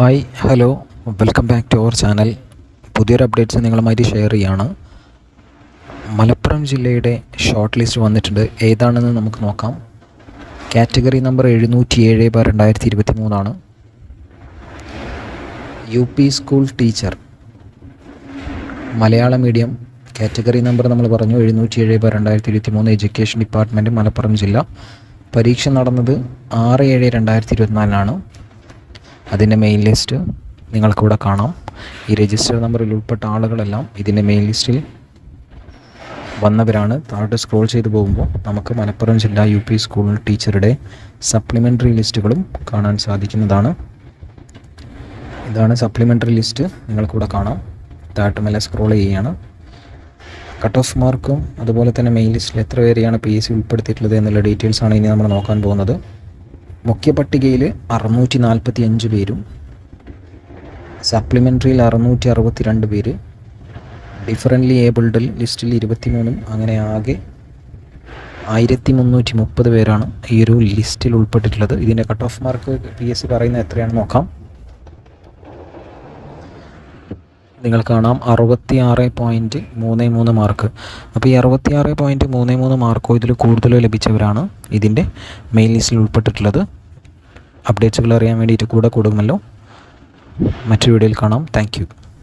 Hi hello. Welcome back to our channel. പുതിയൊരു updates നിങ്ങളുമായിട്ട് share ചെയ്യാണ്. മലപ്പുറം ജില്ലയുടെ ഷോർട്ട് ലിസ്റ്റ് വന്നിട്ടുണ്ട്. ഏതാണെന്ന് നമുക്ക് നോക്കാം. കാറ്റഗറി നമ്പർ എഴുന്നൂറ്റി ഏഴ് ബാർ രണ്ടായിരത്തി ഇരുപത്തി മൂന്നാണ് U P school teacher. Malayala medium. Category number നമ്മൾ പറഞ്ഞു എഴുന്നൂറ്റി ഏഴ് ബാർ രണ്ടായിരത്തി ഇരുപത്തി മൂന്ന് എഡ്യൂക്കേഷൻ ഡിപ്പാർട്ട്മെന്റ് മലപ്പുറം ജില്ല. പരീക്ഷ നടന്നത് ആറ് ഏഴ് രണ്ടായിരത്തി ഇരുപത്തിനാലിനാണ് അതിന്റെ മെയിൻ ലിസ്റ്റ് നിങ്ങൾക്കിവിടെ കാണാം. ഈ രജിസ്റ്റർ നമ്പറിൽ ഉൾപ്പെട്ട ആളുകളെല്ലാം ഇതിന്റെ മെയിൻ ലിസ്റ്റിൽ വന്നവരാണ്. താഴോട്ട് സ്ക്രോൾ ചെയ്തു പോകുമ്പോൾ നമുക്ക് മലപ്പുറം ജില്ലാ യു പി സ്കൂൾ ടീച്ചറുടെ സപ്ലിമെന്ററി ലിസ്റ്റുകളും കാണാൻ സാധിക്കുന്നതാണ്. ഇതാണ് സപ്ലിമെന്ററി ലിസ്റ്റ് നിങ്ങൾക്കിവിടെ കാണാം. താഴോട്ട് മേലെ സ്ക്രോൾ ചെയ്യുകയാണ് കട്ട് ഓഫ് മാർക്കും അതുപോലെ തന്നെ മെയിൻ ലിസ്റ്റിൽ എത്ര പേരെയാണ് പി എസ് സി ഉൾപ്പെടുത്തിയിട്ടുള്ളത് എന്നുള്ള ഡീറ്റെയിൽസാണ് ഇനി നമ്മൾ നോക്കാൻ പോകുന്നത്. മുഖ്യ പട്ടികയിൽ അറുന്നൂറ്റി നാൽപ്പത്തി അഞ്ച് പേരും സപ്ലിമെന്ററിയിൽ അറുന്നൂറ്റി അറുപത്തി രണ്ട് പേര് ഡിഫറന്റ്ലി ഏബിൾഡിൽ ലിസ്റ്റിൽ ഇരുപത്തി മൂന്നും അങ്ങനെ ആകെ ആയിരത്തി മുന്നൂറ്റി മുപ്പത് പേരാണ് ഈ ഒരു ലിസ്റ്റിൽ ഉൾപ്പെട്ടിട്ടുള്ളത്. ഇതിന്റെ cut off mark P S C പറയുന്നത് എത്രയാണെന്ന് നോക്കാം. നിങ്ങൾ കാണാം അറുപത്തി ആറ് പോയിന്റ് മൂന്ന് മൂന്ന് മാർക്ക് അപ്പോൾ ഈ അറുപത്തി ആറ് പോയിന്റ് മൂന്ന് മൂന്ന് മാർക്കോ ഇതിൽ കൂടുതലോ ലഭിച്ചവരാണ് ഇതിന്റെ മെയിൻ ലിസ്റ്റിൽ ഉൾപ്പെട്ടിട്ടുള്ളത്. അപ്ഡേറ്റ്സുകൾ അറിയാൻ വേണ്ടിയിട്ട് കൂടെ കൂടുമല്ലോ മറ്റൊരു വീഡിയോയിൽ കാണാം. താങ്ക്